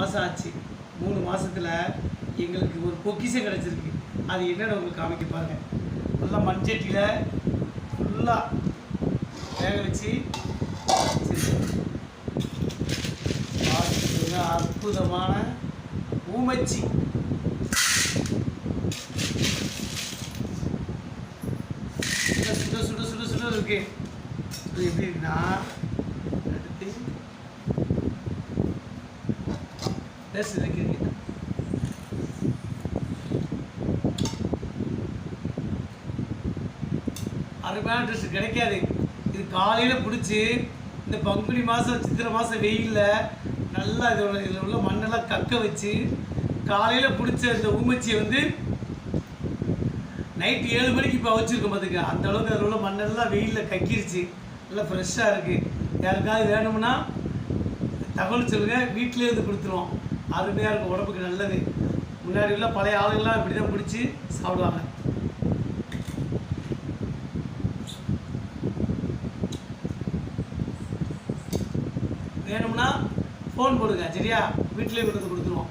மாதம் ஆச்சு. மூணு மாதத்தில் எங்களுக்கு ஒரு பொக்கிஷம் கிடச்சிருக்கு. அது என்னென்னு உங்களுக்கு காமிக்க பாருங்கள் ஃபுல்லாக மண்சட்டியில் ஃபுல்லாக வேக வச்சு அற்புதமான ஊமச்சி. சுட சுட சுட சுட இருக்கு. எப்படி இருக்குன்னா ப்ளஸ் இருக்கு அருமையான ட்ரெஸ் கிடைக்காது. இது காலையில் பிடிச்சி இந்த பங்குனி மாதம் சித்திரை மாதம் வெயிலில் நல்லா இதோட இதில் உள்ள மண்ணெல்லாம் கக்க வச்சு காலையில் பிடிச்ச இந்த ஊமச்சியை வந்து நைட்டு ஏழு மணிக்கு இப்போ வச்சுருக்கோம் பார்த்துக்க அந்த அளவுக்கு அதில் உள்ள மண்ணெல்லாம் வெயிலில் கக்கிருச்சு. நல்லா ஃப்ரெஷ்ஷாக இருக்குது யாருக்காவது வேணும்னா தகவல் சொல்லுங்கள் வீட்டிலே இருந்து கொடுத்துருவோம். அருமையாக இருக்கும் உடம்புக்கு நல்லது. முன்னாடி உள்ள பழைய ஆளுங்கள்லாம் இப்படி தான் பிடிச்சி சாப்பிடுவாங்க. வேணும்னா ஃபோன் போடுங்க சரியா? வீட்டிலே கொடுத்து கொடுத்துருவோம்.